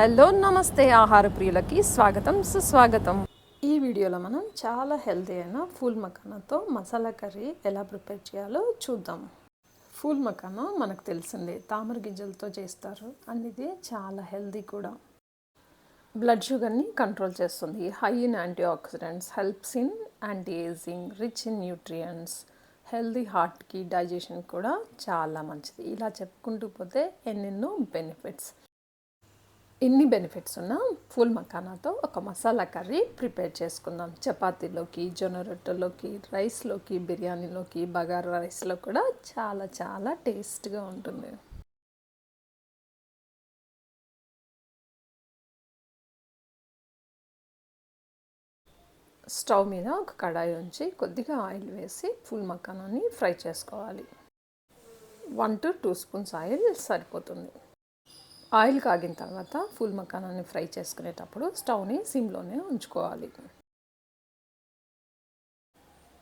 Hello నమస్తే ఆహార ప్రియులకి స్వాగతం సుస్వాగతం. ఈ వీడియోలో మనం చాలా హెల్తీ అయిన ఫూల్ మకానాతో మసాలా కర్రీ ఎలా ప్రిపేర్ చేయాలో చూద్దాం. ఫూల్ మకానా మనకు తెలిసిందే తామర గింజలతో చేస్తారు అనేది చాలా హెల్తీ కూడా. బ్లడ్ షుగర్ని కంట్రోల్ చేస్తుంది high in antioxidants helps in anti ageing rich in nutrients healthy హార్ట్కి డైజెషన్ కూడా చాలా మంచిది. ఇలా చెప్పుకుంటూ పోతే ఎన్నెన్నో బెనిఫిట్స్. ఇన్ని బెనిఫిట్స్ ఉన్న ఫుల్ మకానాతో ఒక మసాలా కర్రీ ప్రిపేర్ చేసుకుందాం. చపాతీలోకి జొన్న రొట్టెలోకి రైస్లోకి బిర్యానీలోకి బగారా రైస్లో కూడా చాలా చాలా టేస్ట్గా ఉంటుంది. స్టవ్ మీద ఒక కడాయి ఉంచి కొద్దిగా ఆయిల్ వేసి ఫుల్ మకానాన్ని ఫ్రై చేసుకోవాలి. One to two spoons oil సరిపోతుంది. ఆయిల్ కాగిన తర్వాత ఫుల్ మకానాన్ని ఫ్రై చేసుకునేటప్పుడు స్టవ్ని సిమ్లోనే ఉంచుకోవాలి.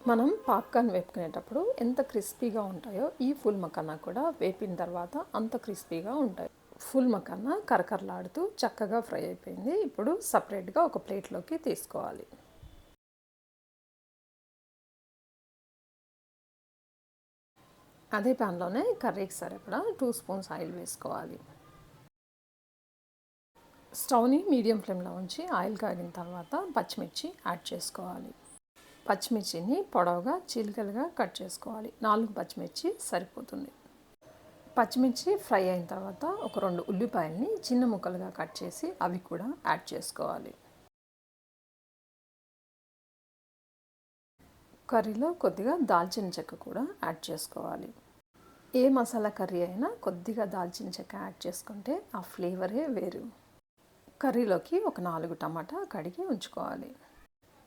మనం పాప్కార్న్ వేపుకునేటప్పుడు ఎంత క్రిస్పీగా ఉంటాయో ఈ ఫుల్ మకానా కూడా వేపిన తర్వాత అంత క్రిస్పీగా ఉంటాయి. ఫుల్ మకానా కరకరలాడుతూ చక్కగా ఫ్రై అయిపోయింది. ఇప్పుడు సపరేట్గా ఒక ప్లేట్లోకి తీసుకోవాలి. అదే ప్యాన్లోనే కర్రీకి సరిపడా టూ స్పూన్స్ ఆయిల్ వేసుకోవాలి. స్టవ్ని మీడియం ఫ్లేమ్లో ఉంచి ఆయిల్ కాగిన తర్వాత పచ్చిమిర్చి యాడ్ చేసుకోవాలి. పచ్చిమిర్చిని పొడవుగా చీలికలుగా కట్ చేసుకోవాలి. నాలుగు పచ్చిమిర్చి సరిపోతుంది. పచ్చిమిర్చి ఫ్రై అయిన తర్వాత ఒక రెండు ఉల్లిపాయల్ని చిన్న ముక్కలుగా కట్ చేసి అవి కూడా యాడ్ చేసుకోవాలి. కర్రీలో కొద్దిగా దాల్చిన చెక్క కూడా యాడ్ చేసుకోవాలి. ఏ మసాలా కర్రీ అయినా కొద్దిగా దాల్చిన చెక్క యాడ్ చేసుకుంటే ఆ ఫ్లేవరే వేరు. కర్రీలోకి ఒక నాలుగు టమాటా కడిగి ఉంచుకోవాలి.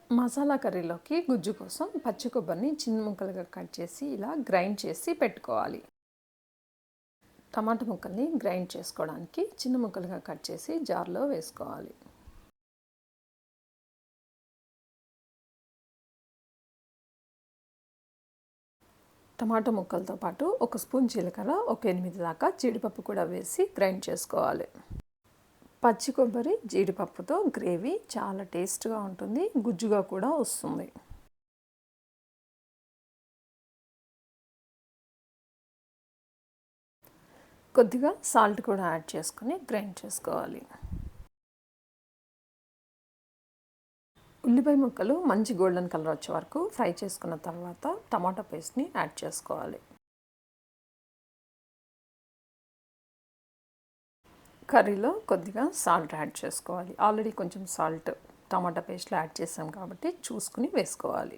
మసాలా కర్రీలోకి గుజ్జు కోసం పచ్చి కొబ్బరిని చిన్న ముక్కలుగా కట్ చేసి ఇలా గ్రైండ్ చేసి పెట్టుకోవాలి. టమాటా ముక్కల్ని గ్రైండ్ చేసుకోవడానికి చిన్న ముక్కలుగా కట్ చేసి జార్లో వేసుకోవాలి. టమాటా ముక్కలతో పాటు ఒక స్పూన్ జీలకర్ర ఒక ఎనిమిది దాకా జీడిపప్పు కూడా వేసి గ్రైండ్ చేసుకోవాలి. పచ్చి కొబ్బరి జీడిపప్పుతో గ్రేవీ చాలా టేస్ట్గా ఉంటుంది గుజ్జుగా కూడా వస్తుంది. కొద్దిగా సాల్ట్ కూడా యాడ్ చేసుకుని గ్రైండ్ చేసుకోవాలి. ఉల్లిపాయ ముక్కలు మంచి గోల్డెన్ కలర్ వచ్చే వరకు ఫ్రై చేసుకున్న తర్వాత టమాటా పేస్ట్ని యాడ్ చేసుకోవాలి. కర్రీలో కొద్దిగా సాల్ట్ యాడ్ చేసుకోవాలి. ఆల్రెడీ కొంచెం సాల్ట్ టమాటా పేస్ట్లో యాడ్ చేసాం కాబట్టి చూసుకుని వేసుకోవాలి.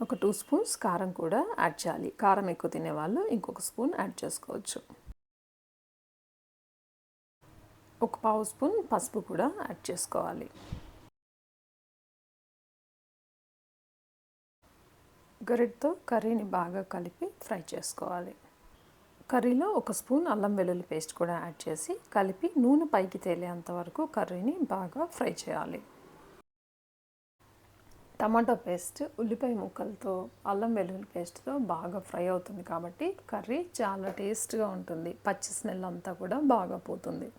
ఒక టూ స్పూన్స్ కారం కూడా యాడ్ చేయాలి. కారం ఎక్కువ తినేవాళ్ళు ఇంకొక స్పూన్ యాడ్ చేసుకోవచ్చు. ఒక పావు స్పూన్ పసుపు కూడా యాడ్ చేసుకోవాలి. గరిటతో కర్రీని బాగా కలిపి ఫ్రై చేసుకోవాలి. కర్రీలో ఒక స్పూన్ అల్లం వెల్లుల్లి పేస్ట్ కూడా యాడ్ చేసి కలిపి నూనె పైకి తేలేంత వరకు కర్రీని బాగా ఫ్రై చేయాలి. టమాటా పేస్ట్ ఉల్లిపాయ ముక్కలతో అల్లం వెల్లుల్లి పేస్ట్తో బాగా ఫ్రై అవుతుంది కాబట్టి కర్రీ చాలా టేస్ట్గా ఉంటుంది. పచ్చి స్మెల్ అంతా కూడా బాగా పోతుంది.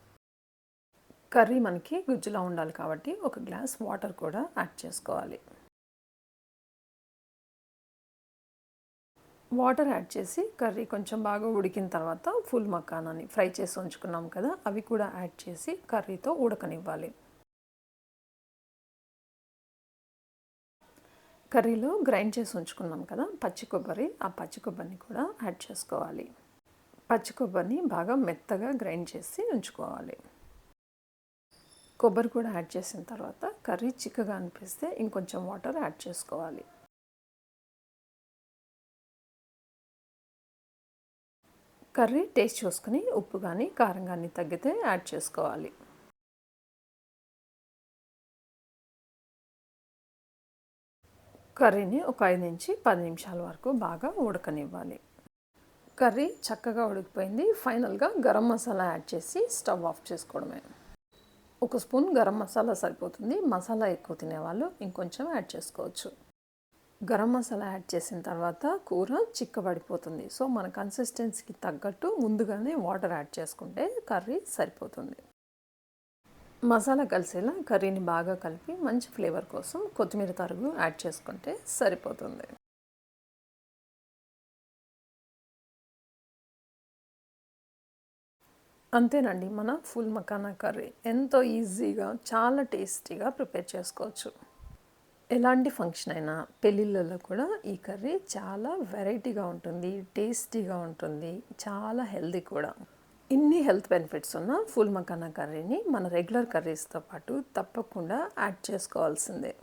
కర్రీ మనకి గుజ్జులా ఉండాలి కాబట్టి ఒక గ్లాస్ వాటర్ కూడా యాడ్ చేసుకోవాలి. వాటర్ యాడ్ చేసి కర్రీ కొంచెం బాగా ఉడికిన తర్వాత ఫుల్ మకానాన్ని ఫ్రై చేసి ఉంచుకున్నాం కదా అవి కూడా యాడ్ చేసి కర్రీతో ఉడకనివ్వాలి. కర్రీలో గ్రైండ్ చేసి ఉంచుకున్నాం కదా పచ్చి కొబ్బరి ఆ పచ్చి కొబ్బరిని కూడా యాడ్ చేసుకోవాలి. పచ్చి కొబ్బరిని బాగా మెత్తగా గ్రైండ్ చేసి ఉంచుకోవాలి. కొబ్బరి కూడా యాడ్ చేసిన తర్వాత కర్రీ చిక్కగా అనిపిస్తే ఇంకొంచెం వాటర్ యాడ్ చేసుకోవాలి. కర్రీ టేస్ట్ చూసుకుని ఉప్పు కానీ కారం కానీ తగ్గితే యాడ్ చేసుకోవాలి. కర్రీని ఒక ఐదు నుంచి పది నిమిషాల వరకు బాగా ఉడకనివ్వాలి. కర్రీ చక్కగా ఉడికిపోయింది. ఫైనల్గా గరం మసాలా యాడ్ చేసి స్టవ్ ఆఫ్ చేసుకోవడమే. ఒక స్పూన్ గరం మసాలా సరిపోతుంది. మసాలా ఎక్కువ తినేవాళ్ళు ఇంకొంచెం యాడ్ చేసుకోవచ్చు. గరం మసాలా యాడ్ చేసిన తర్వాత కూర చిక్కబడిపోతుంది. సో మన కన్సిస్టెన్సీకి తగ్గట్టు ముందుగానే వాటర్ యాడ్ చేసుకుంటే కర్రీ సరిపోతుంది. మసాలా కలిసేలా కర్రీని బాగా కలిపి మంచి ఫ్లేవర్ కోసం కొత్తిమీర తరుగు యాడ్ చేసుకుంటే సరిపోతుంది. అంతేనండి మన ఫుల్ మకానా కర్రీ ఎంతో ఈజీగా చాలా టేస్టీగా ప్రిపేర్ చేసుకోవచ్చు. ఎలాంటి ఫంక్షన్ అయినా పెళ్ళిళ్ళలో కూడా ఈ కర్రీ చాలా వెరైటీగా ఉంటుంది టేస్టీగా ఉంటుంది చాలా హెల్దీ కూడా. ఇన్ని హెల్త్ బెనిఫిట్స్ ఉన్న ఫుల్ మకానా కర్రీని మన రెగ్యులర్ కర్రీస్తో పాటు తప్పకుండా యాడ్ చేసుకోవాల్సిందే.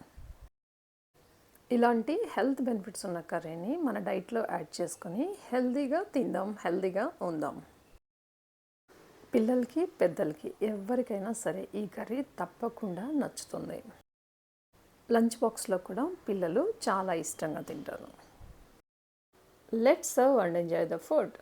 ఇలాంటి హెల్త్ బెనిఫిట్స్ ఉన్న కర్రీని మన డైట్లో యాడ్ చేసుకొని హెల్దీగా తిందాం హెల్దీగా ఉందాం. పిల్లలకి పెద్దలకి ఎవరికైనా సరే ఈ కర్రీ తప్పకుండా నచ్చుతుంది. లంచ్ బాక్స్లో కూడా పిల్లలు చాలా ఇష్టంగా తింటారు. Let serve and enjoy the food.